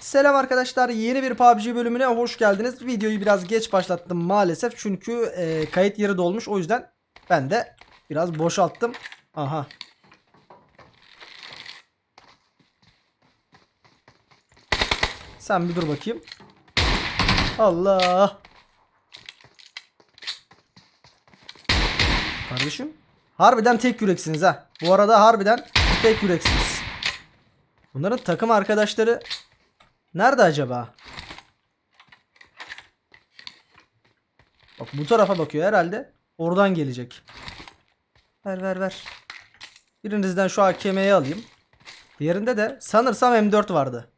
Selam arkadaşlar yeni bir PUBG bölümüne hoş geldiniz. Videoyu biraz geç başlattım maalesef çünkü e, kayıt yeri dolmuş o yüzden ben de biraz boşalttım. Aha. Sen bir dur bakayım. Allah. Kardeşim. Harbiden tek yüreksiniz ha. Bu arada harbiden tek yüreksiniz. Bunların takım arkadaşları nerede acaba? Bak bu tarafa bakıyor herhalde. Oradan gelecek. Ver ver ver. Birinizden şu AKM'yi alayım. Diğerinde de sanırsam M4 vardı.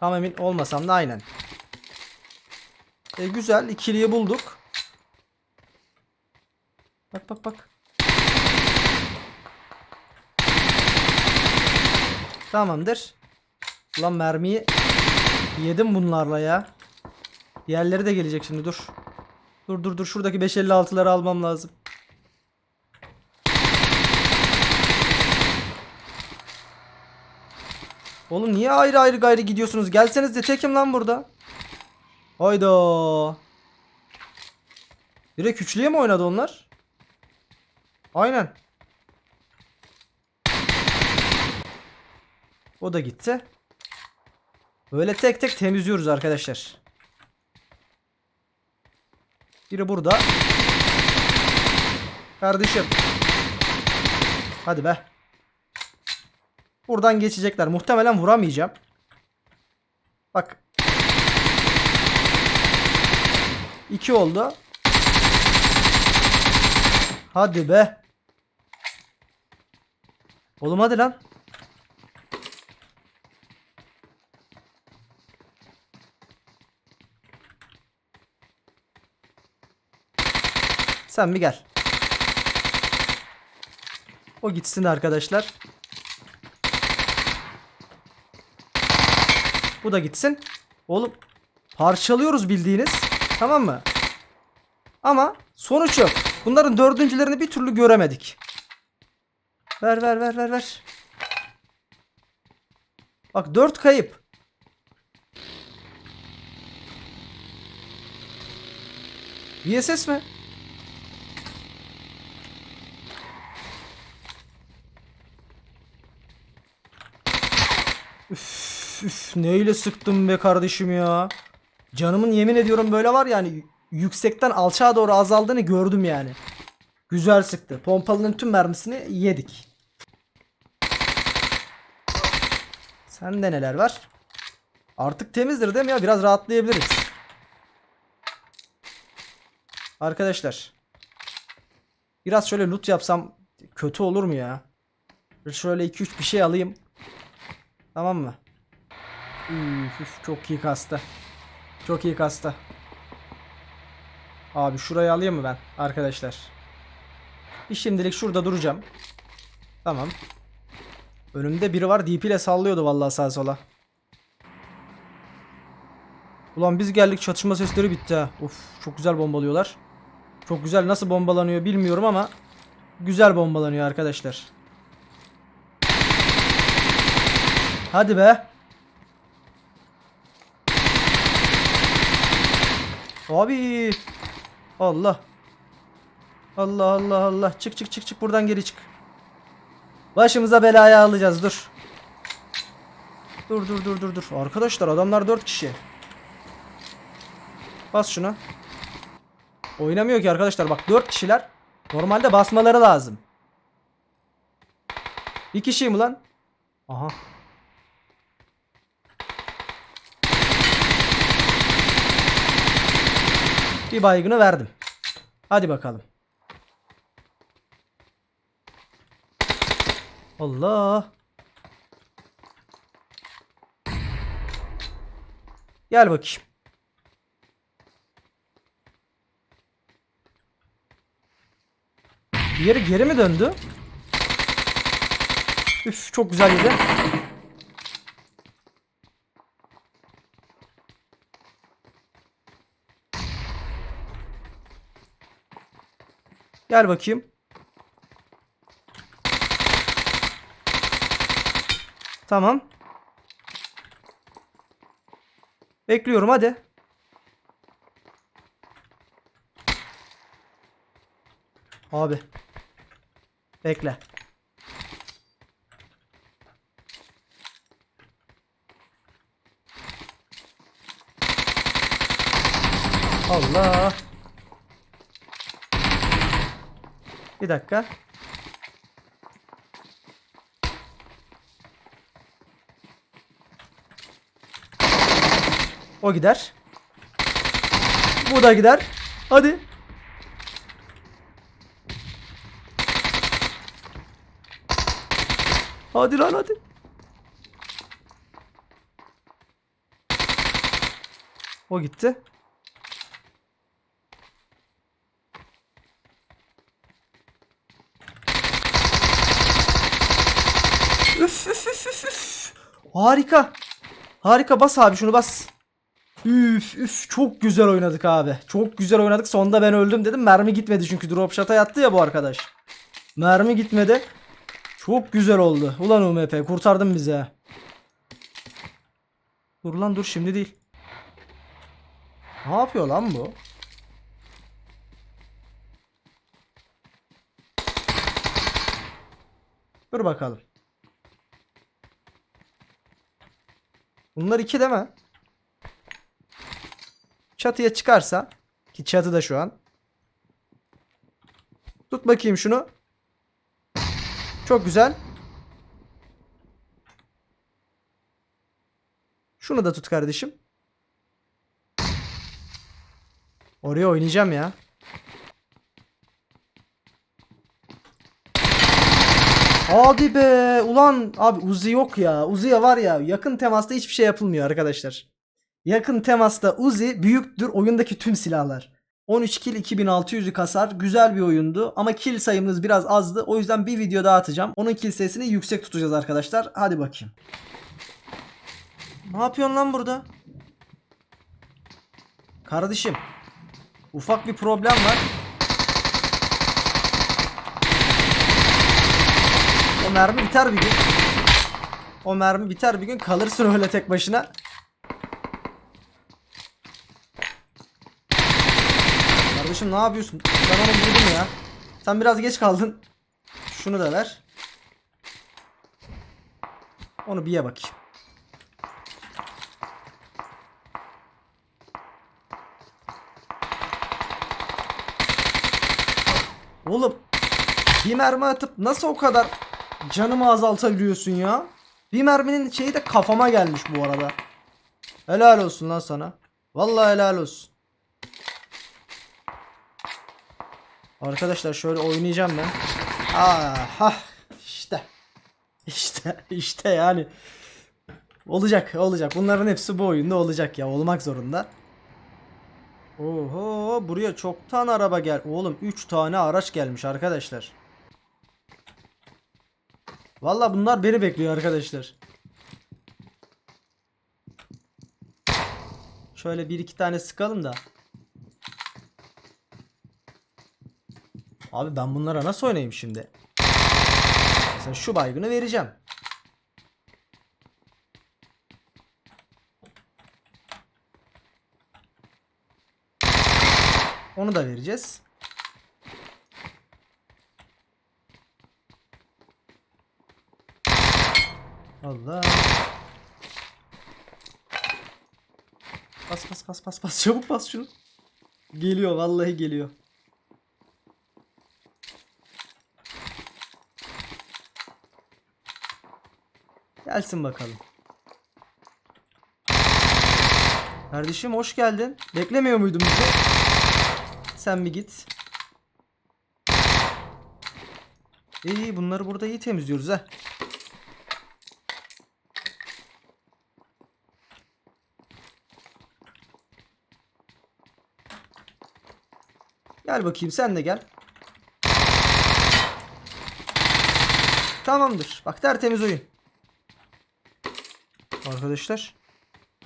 Tam emin olmasam da aynen. E güzel ikiliyi bulduk. Bak bak bak. Tamamdır. Ulan mermiyi yedim bunlarla ya. Diğerleri de gelecek şimdi dur. Dur dur dur şuradaki 556'ları almam lazım. Oğlum niye ayrı ayrı gayrı gidiyorsunuz? Gelseniz de tekim lan burada. Hayda. Direkt üçlüye mi oynadı onlar? Aynen. O da gitti. Böyle tek tek temizliyoruz arkadaşlar. Biri burada. Kardeşim. Hadi be. Buradan geçecekler. Muhtemelen vuramayacağım. Bak. İki oldu. Hadi be. Oğlum hadi lan. Sen bir gel. O gitsin arkadaşlar. Bu da gitsin. Oğlum parçalıyoruz bildiğiniz. Tamam mı? Ama sonuç yok. Bunların dördüncülerini bir türlü göremedik. Ver ver ver ver ver. Bak dört kayıp. VSS mi? Üf, neyle sıktım be kardeşim ya. Canımın yemin ediyorum böyle var yani yüksekten alçağa doğru azaldığını gördüm yani. Güzel sıktı. Pompalının tüm mermisini yedik. Sende neler var? Artık temizdir değil mi ya? Biraz rahatlayabiliriz. Arkadaşlar. Biraz şöyle loot yapsam kötü olur mu ya? Şöyle 2-3 bir şey alayım. Tamam mı? Üf, üf, çok iyi kasta. Çok iyi kasta. Abi şurayı alayım mı ben arkadaşlar? Bir şimdilik şurada duracağım. Tamam. Önümde biri var. DP ile sallıyordu vallahi sağa sola. Ulan biz geldik çatışma sesleri bitti ha. Of çok güzel bombalıyorlar. Çok güzel nasıl bombalanıyor bilmiyorum ama güzel bombalanıyor arkadaşlar. Hadi be. Abi. Allah. Allah Allah Allah. Çık çık çık çık buradan geri çık. Başımıza belaya alacağız dur. Dur dur dur dur dur. Arkadaşlar adamlar 4 kişi. Bas şuna. Oynamıyor ki arkadaşlar bak 4 kişiler. Normalde basmaları lazım. Bir kişi mi lan? Aha. Bir baygını verdim. Hadi bakalım. Allah. Gel bakayım. Diğeri geri mi döndü? Üf çok güzel yedi. Gel bakayım. Tamam. Bekliyorum hadi. Abi. Bekle. Allah. Bir dakika. O gider. Bu da gider. Hadi. Hadi lan hadi. O gitti. Üf, üf, üf, üf, üf. Harika. Harika bas abi şunu bas. Üf üf çok güzel oynadık abi. Çok güzel oynadık. Sonunda ben öldüm dedim. Mermi gitmedi çünkü drop shot'a yattı ya bu arkadaş. Mermi gitmedi. Çok güzel oldu. Ulan UMP kurtardın bizi ha. Dur lan dur şimdi değil. Ne yapıyor lan bu? Dur bakalım. Bunlar iki değil mi? Çatıya çıkarsa ki çatı da şu an. Tut bakayım şunu. Çok güzel. Şunu da tut kardeşim. Oraya oynayacağım ya. Hadi be. Ulan abi Uzi yok ya. Uzi'ye var ya yakın temasta hiçbir şey yapılmıyor arkadaşlar. Yakın temasta Uzi büyüktür oyundaki tüm silahlar. 13 kill 2600'lük hasar güzel bir oyundu ama kill sayımız biraz azdı. O yüzden bir video daha atacağım. Onun kill sayısını yüksek tutacağız arkadaşlar. Hadi bakayım. Ne yapıyorsun lan burada? Kardeşim. Ufak bir problem var. O mermi biter bir gün. O mermi biter bir gün kalırsın öyle tek başına. Kardeşim ne yapıyorsun? Ben onu vurdum ya. Sen biraz geç kaldın. Şunu da ver. Onu bir ye bakayım. Oğlum bir mermi atıp nasıl o kadar canımı azaltabiliyorsun ya? Bir merminin şeyi de kafama gelmiş bu arada. Helal olsun lan sana. Vallahi helal olsun. Arkadaşlar şöyle oynayacağım ben. Aha işte. İşte işte yani. Olacak olacak. Bunların hepsi bu oyunda olacak ya. Olmak zorunda. Oho buraya çoktan araba gel. Oğlum 3 tane araç gelmiş arkadaşlar. Valla bunlar beni bekliyor arkadaşlar. Şöyle bir iki tane sıkalım da. Abi ben bunlara nasıl oynayayım şimdi? Mesela şu baygını vereceğim. Onu da vereceğiz. Allah. Bas bas bas bas bas çabuk bas şunu. Geliyor vallahi geliyor. Gelsin bakalım. Kardeşim hoş geldin. Beklemiyor muydun bizi? Sen bir git. İyi bunları burada iyi temizliyoruz ha. Gel bakayım sen de gel. Tamamdır. Bak tertemiz oyun. Arkadaşlar.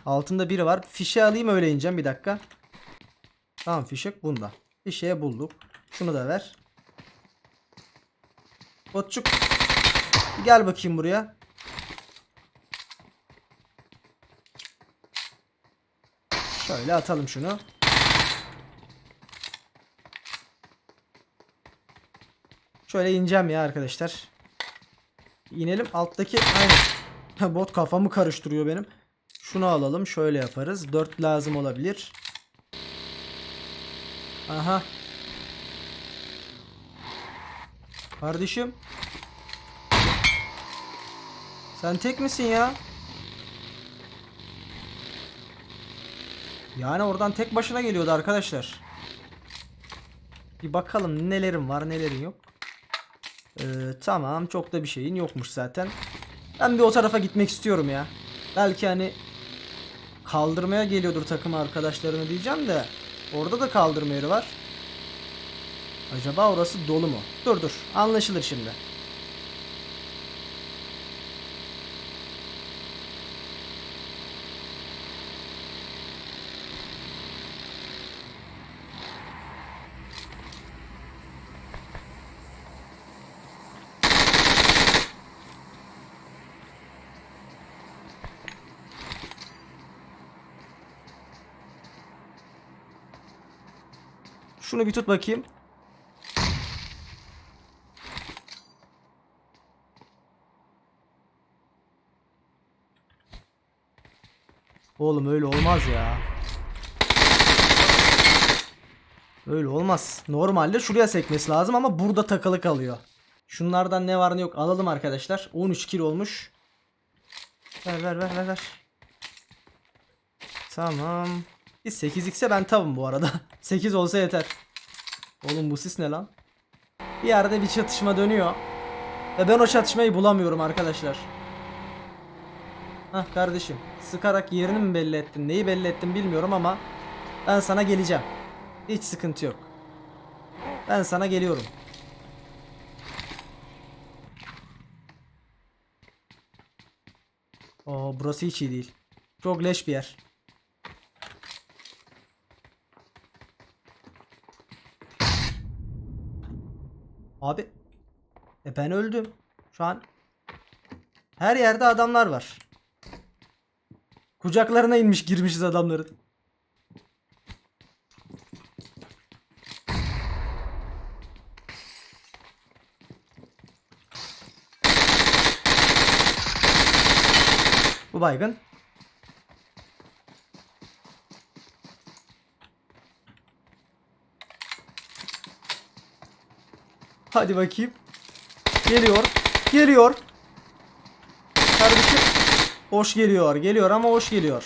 Altında biri var. Fişe alayım öyle ineceğim bir dakika. Tamam fişek bunda. Fişeği bulduk. Şunu da ver. Botçuk. Gel bakayım buraya. Şöyle atalım şunu. Şöyle ineceğim ya arkadaşlar. İnelim alttaki aynen. Bot kafamı karıştırıyor benim. Şunu alalım şöyle yaparız. 4 lazım olabilir. Aha. Kardeşim. Sen tek misin ya? Yani oradan tek başına geliyordu arkadaşlar. Bir bakalım nelerin var nelerin yok. Ee, tamam çok da bir şeyin yokmuş zaten. Ben bir o tarafa gitmek istiyorum ya. Belki hani kaldırmaya geliyordur takım arkadaşlarını diyeceğim de orada da kaldırma yeri var. Acaba orası dolu mu? Dur dur anlaşılır şimdi. Şunu bir tut bakayım. Oğlum öyle olmaz ya. Öyle olmaz. Normalde şuraya sekmesi lazım ama burada takılı kalıyor. Şunlardan ne var ne yok alalım arkadaşlar. 13 kilo olmuş. Ver ver ver ver ver. Tamam. Bir 8x'e ben tavım bu arada. 8 olsa yeter. Oğlum bu sis ne lan? Bir yerde bir çatışma dönüyor. Ve ben o çatışmayı bulamıyorum arkadaşlar. Hah kardeşim. Sıkarak yerini mi belli ettin? Neyi belli ettin bilmiyorum ama ben sana geleceğim. Hiç sıkıntı yok. Ben sana geliyorum. Oo burası hiç iyi değil. Çok leş bir yer. Abi. E ben öldüm. Şu an her yerde adamlar var. Kucaklarına inmiş girmişiz adamların. Bu baygın. Hadi bakayım. Geliyor. Geliyor. Kardeşim. Hoş geliyor. Geliyor ama hoş geliyor.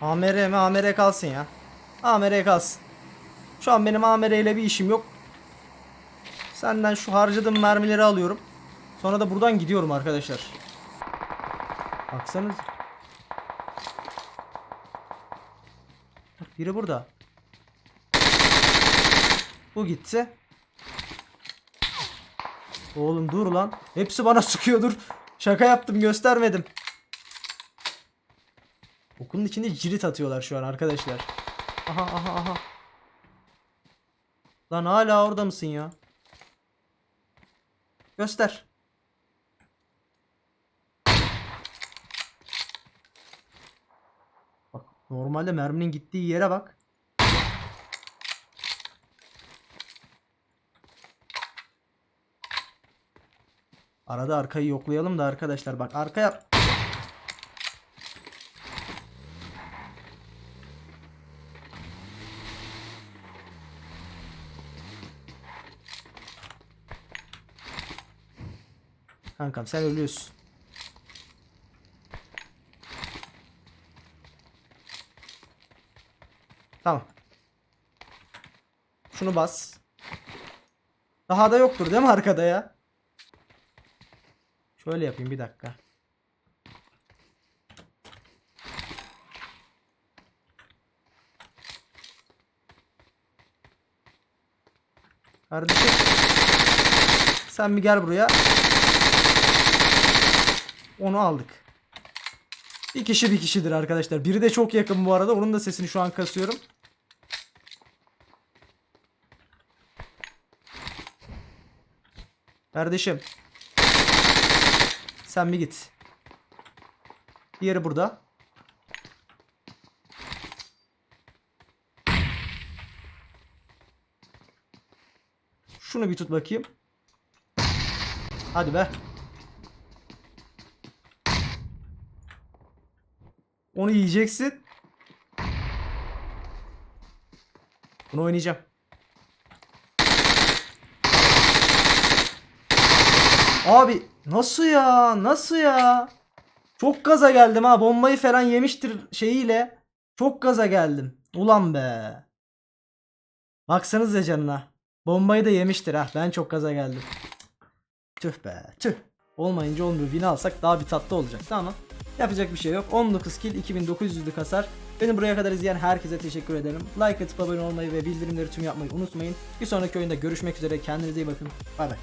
AMR mi? AMR kalsın ya. AMR kalsın. Şu an benim AMR ile bir işim yok. Senden şu harcadığım mermileri alıyorum. Sonra da buradan gidiyorum arkadaşlar. Baksanız. Bak biri burada. Bu gitti. Oğlum dur lan. Hepsi bana sıkıyor dur. Şaka yaptım göstermedim. Okulun içinde cirit atıyorlar şu an arkadaşlar. Aha aha aha. Lan hala orada mısın ya? Göster. Bak normalde merminin gittiği yere bak. Arada arkayı yoklayalım da arkadaşlar bak arkaya Kankam sen ölüyorsun. Tamam. Şunu bas. Daha da yoktur değil mi arkada ya? Şöyle yapayım bir dakika. Kardeşim. Sen bir gel buraya. Onu aldık. Bir kişi bir kişidir arkadaşlar. Biri de çok yakın bu arada. Onun da sesini şu an kasıyorum. Kardeşim. Sen bir git. Diğeri burada. Şunu bir tut bakayım. Hadi be. Onu yiyeceksin. Bunu oynayacağım. Abi nasıl ya? Nasıl ya? Çok gaza geldim ha. Bombayı falan yemiştir şeyiyle. Çok gaza geldim. Ulan be. Baksanıza canına. Bombayı da yemiştir ha. Ben çok gaza geldim. Tüh be. Tüh. Olmayınca olmuyor. Win alsak daha bir tatlı olacaktı ama yapacak bir şey yok. 19 kill 2900'lük hasar. Beni buraya kadar izleyen herkese teşekkür ederim. Like atıp abone olmayı ve bildirimleri tüm yapmayı unutmayın. Bir sonraki oyunda görüşmek üzere. Kendinize iyi bakın. Bay bay.